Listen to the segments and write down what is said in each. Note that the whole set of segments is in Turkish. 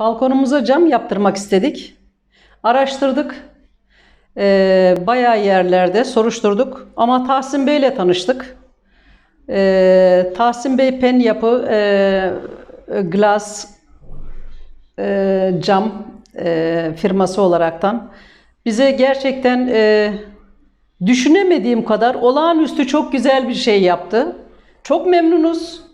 Balkonumuza cam yaptırmak istedik. Araştırdık. Ee, bayağı yerlerde soruşturduk. Ama Tahsin Bey ile tanıştık. Ee, Tahsin Bey Pen Yapı e, Glass e, cam e, firması olaraktan bize gerçekten e, düşünemediğim kadar olağanüstü çok güzel bir şey yaptı. Çok memnunuz.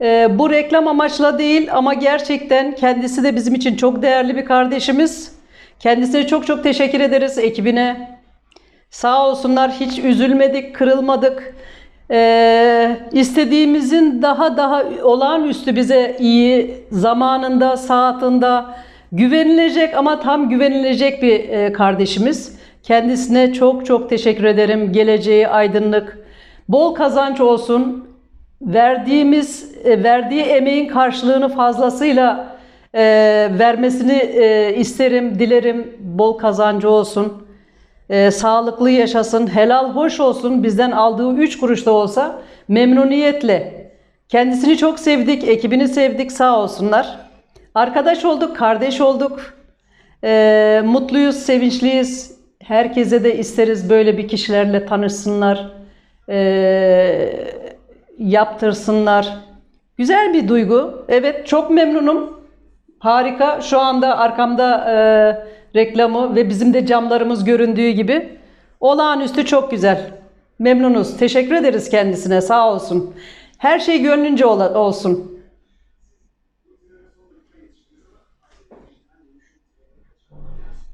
E, bu reklam amaçla değil ama gerçekten kendisi de bizim için çok değerli bir kardeşimiz. Kendisine çok çok teşekkür ederiz ekibine. Sağ olsunlar hiç üzülmedik, kırılmadık. Ee, istediğimizin daha daha olağanüstü bize iyi zamanında, saatinde güvenilecek ama tam güvenilecek bir e, kardeşimiz. Kendisine çok çok teşekkür ederim. Geleceği aydınlık, bol kazanç olsun. Verdiğimiz, e, verdiği emeğin karşılığını fazlasıyla e, vermesini e, isterim, dilerim. Bol kazancı olsun. Ee, sağlıklı yaşasın, helal hoş olsun bizden aldığı 3 kuruş da olsa memnuniyetle. Kendisini çok sevdik, ekibini sevdik sağ olsunlar. Arkadaş olduk, kardeş olduk. Ee, mutluyuz, sevinçliyiz. Herkese de isteriz böyle bir kişilerle tanışsınlar, ee, yaptırsınlar. Güzel bir duygu. Evet çok memnunum. Harika. Şu anda arkamda e, reklamı ve bizim de camlarımız göründüğü gibi. Olağanüstü çok güzel. Memnunuz. Teşekkür ederiz kendisine. Sağ olsun. Her şey gönlünce olsun.